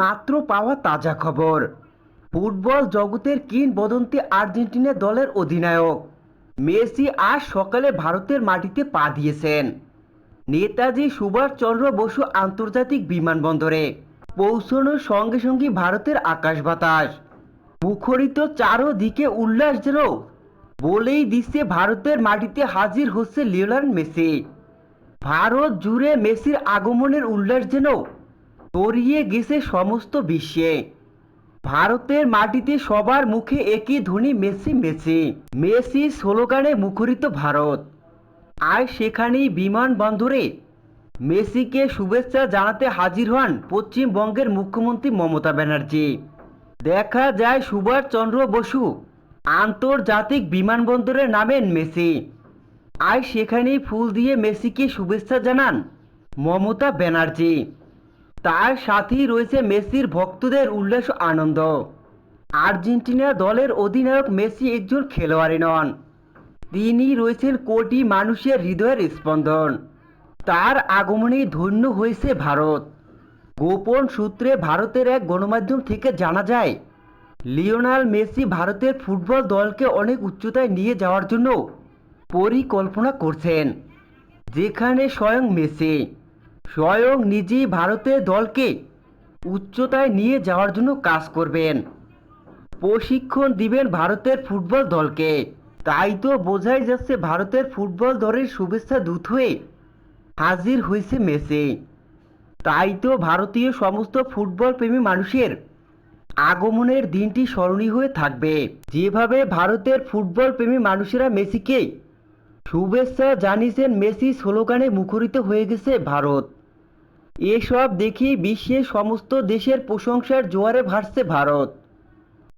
মাত্র পাওয়া তাজা খবর। ফুটবল জগতের কিংবদন্তি আর্জেন্টিনা দলের অধিনায়ক। মেসি আজ সকালে ভারতের মাটিতে পা দিয়েছেন। নেতাজি সুভাষচন্দ্র বসু আন্তর্জাতিক বিমানবন্দরে পৌঁছানোর সঙ্গে সঙ্গে ভারতের আকাশ বাতাস। মুখরিত চারোদিকে উল্লাস যেন বলেই দিচ্ছে ভারতের মাটিতে হাজির হচ্ছে লিওনাল মেসি। ভারত জুড়ে মেসির আগমনের উল্লাস যেন ছড়িয়ে গেছে সমস্ত বিশ্বে। ভারতের মাটিতে সবার মুখে একই ধ্বনি মেসি মেসি। মেসি স্লোগানে মুখরিত ভারত। আর সেখানেই বিমানবন্দরে মেসিকে শুভেচ্ছা জানাতে হাজির হন পশ্চিমবঙ্গের মুখ্যমন্ত্রী মমতা ব্যানার্জি। দেখা যায় সুভাষচন্দ্র বসু আন্তর্জাতিক বিমানবন্দরে নামেন মেসি। আর সেখানেই ফুল দিয়ে মেসিকে শুভেচ্ছা জানান মমতা ব্যানার্জি। তার সাথেই রয়েছে মেসির ভক্তদের উল্লাস আনন্দ। আর্জেন্টিনা দলের অধিনায়ক মেসি একজন খেলোয়াড়ই নন। তিনি রয়েছেন কোটি মানুষের হৃদয়ের স্পন্দন। তার আগমনে ধন্য হয়েছে ভারত। গোপন সূত্রে ভারতের এক গণমাধ্যম থেকে জানা যায়, লিওনাল মেসি ভারতের ফুটবল দলকে অনেক উচ্চতায় নিয়ে যাওয়ার জন্য পরিকল্পনা করছেন, যেখানে স্বয়ং মেসি। স্বয়ং নিজেই ভারতের দলকে উচ্চতায় নিয়ে যাওয়ার জন্য কাজ করবেন। প্রশিক্ষণ দিবেন ভারতের ফুটবল দলকে। তাই তো বোঝাই যাচ্ছে ভারতের ফুটবল দলের শুভেচ্ছা দূত হয়ে হাজির হয়েছে মেসি। তাই তো ভারতীয় সমস্ত ফুটবল প্রেমী মানুষের আগমনের দিনটি স্মরণীয় হয়ে থাকবে। যেভাবে ভারতের ফুটবল প্রেমী মানুষেরা মেসিকে শুভেচ্ছা জানিয়েছেন, মেসি স্লোগানে মুখরিত হয়ে গেছে ভারত। এসব দেখি বিশ্বের সমস্ত দেশের প্রশংসার জোয়ারে ভাসছে ভারত।